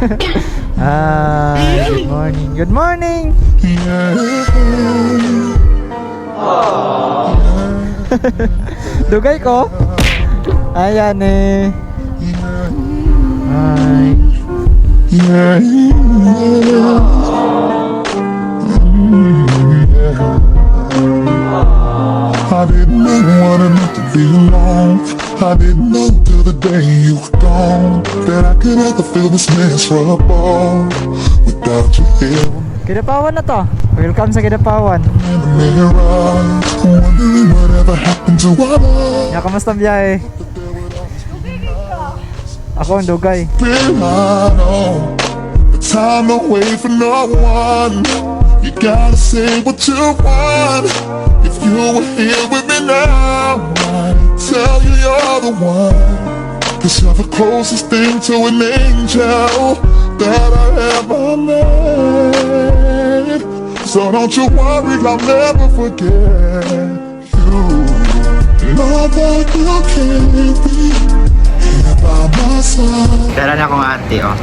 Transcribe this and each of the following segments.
Hi, good morning. Good morning. Dugay ko. Ayan eh. Hi. I didn't meant to be alone. I didn't know till the day you were gone that I could ever feel this miserable without you here Kidapawan na to. Welcome sa Kidapawan. Ya, kamusta ang biyahe? Ako ang dugay. The time away for no one. You gotta say what you want. If you were here with me now, one. Cause you're the closest thing to an angel that I ever met. So don't you worry, I'll never forget you. Love that you can't be here by my side. Tara na akong ate, oh.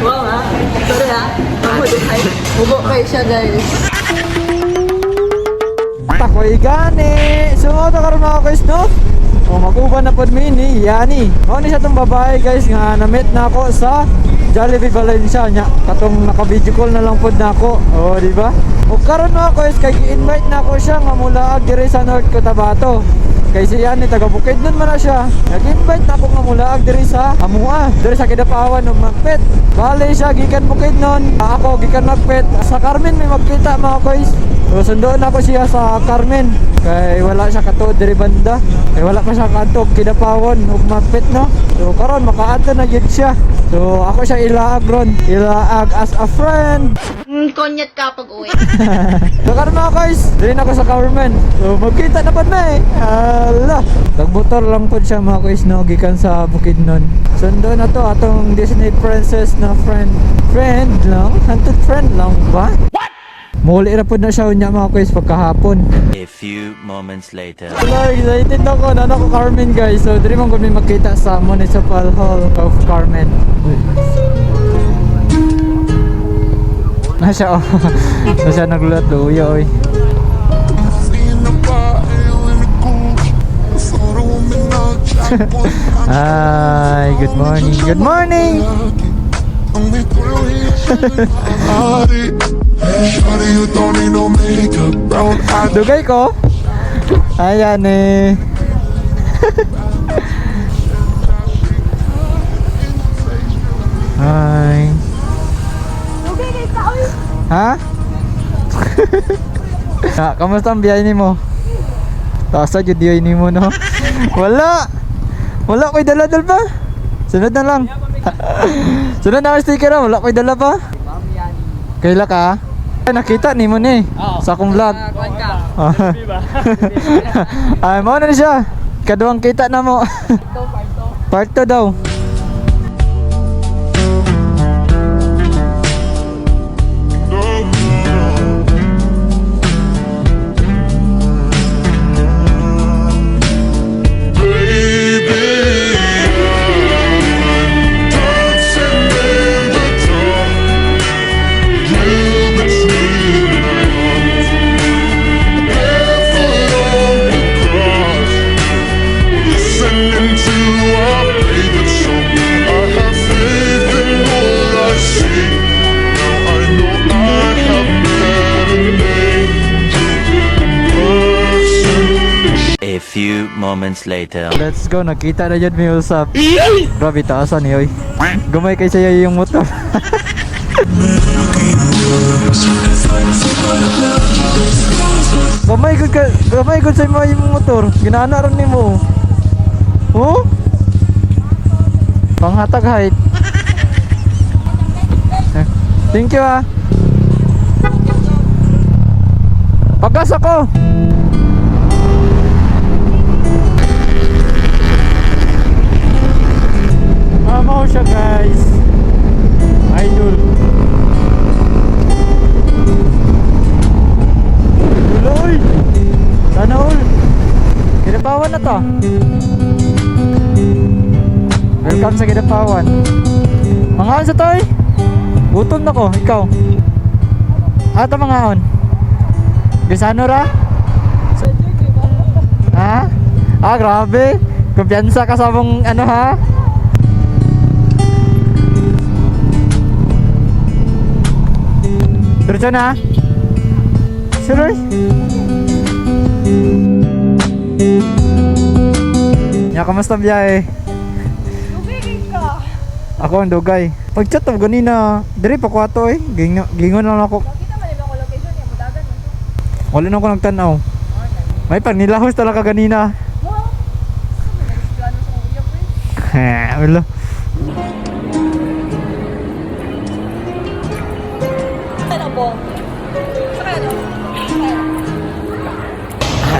Wow ha? Sorry ha? Ubo kayo siya guys. Takoy gani. Sumoto ka rin mga guys, no? O mag-uban na pod mini, yani. Mao ni siya tong babae guys nga na-meet na ako sa Jollibee Valencia nya. Katong naka-video call na lang pod na ako. O, di ba? O karon mga guys, kay invite na ako siya nga mula diri sa North Cotabato. Kay si Yani taga Bukidnon man na siya. Nag-invite na ako nga mula diri sa Amua, diri sa Kidapawan ug Magpet. Bale siya gikan Bukidnon, ako gikan Magpet. Sa Carmen may magkita mga guys. So sundoon ako siya sa Carmen kay wala siya katuod diri banda. Kay wala pa siya katog Kidapawan ug Magpet no. So karon makaadto na gyud siya. So ako siya ilaag ron. Ilaag as a friend. Mm, konyat ka pag uwi. So karon mga guys, dili na ako sa Carmen. So magkita na pa na eh. Ala. Nagmotor lang po siya mga guys no gikan sa Bukidnon. Sundo na to atong Disney princess na friend. Friend lang? Hunted friend lang ba? What? Muli na po na siya unya mga guys pagkahapon. A few moments later. Hello, excited ako na ako Carmen guys. So diri man kami makita sa Municipal Hall of Carmen. siya oh. Na siya naglulat oy. Woman out jackpot. Hi, good morning. Good morning. Dugay ko. Ayan eh. Ha? ah, kamusta ang biyahe ni mo? Taas na jud ni mo no? Wala. Wala ko'y dala-dal pa. Sunod na lang. Sunod na ang sticker ah. Wala ko'y dala pa. Kaila ka? Ay, nakita ni mo ni sa akong vlog. Kuhan ka. Ay, mo na siya. Kaduang kita na mo. Part 2 daw. Few moments later. Let's go. Nakita na yun may usap. Grabe, taasan eh. oy. Gumay kay sa'yo yung motor. Gamay gud ka, gamay gud sa mo yung motor. Ginana ron nimo. Oh? Panghatag height. Thank you ah. Pagas ako. To. Welcome sa Kidapawan. Mga on sa toy? Gutom na ko, ikaw. Ata mga on. Gisano ra? Ha? Ah, grabe. Kumpiyansa ka sa mong ano ha? Diretso na. Serious? Ya, kamusta biyahe? ka. Ako ang dugay. Pag-chat ako ganina, dire pa ko ato eh. Gingo, gingon lang ako. Kita man location niya, mudagan mo. Wala na ako nagtanaw. May pag nilahos talaga ganina. Eh. Ha, wala. Ano po?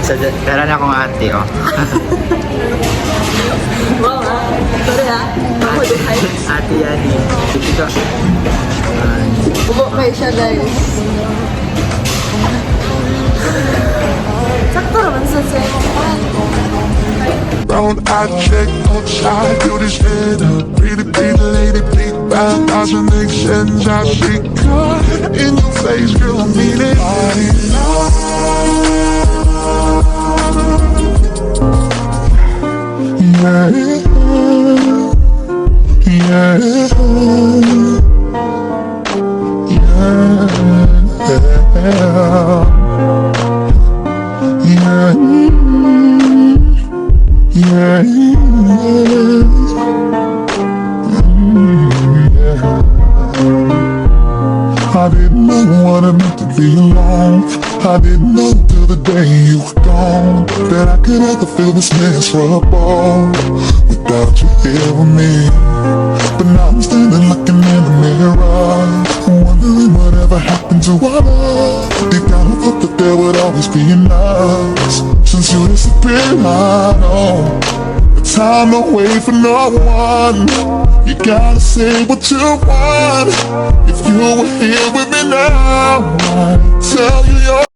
Sa dara na akong ate, oh. Wow ha. Brown on shy, do this up. Pretty, pretty lady, big bad, thousand extensions. I see cut in your face, girl, I mean it. Love. I didn't know what it meant to be alone. I didn't know till the day you were gone that I could feel this miserable without you here with me. But now I'm standing looking in the mirror, wondering whatever happened to our love. Deep down I thought that there would always be enough. Since you disappeared, I know. Time away for no one. You gotta say what you want. If you were here with me now, I'd tell you you're.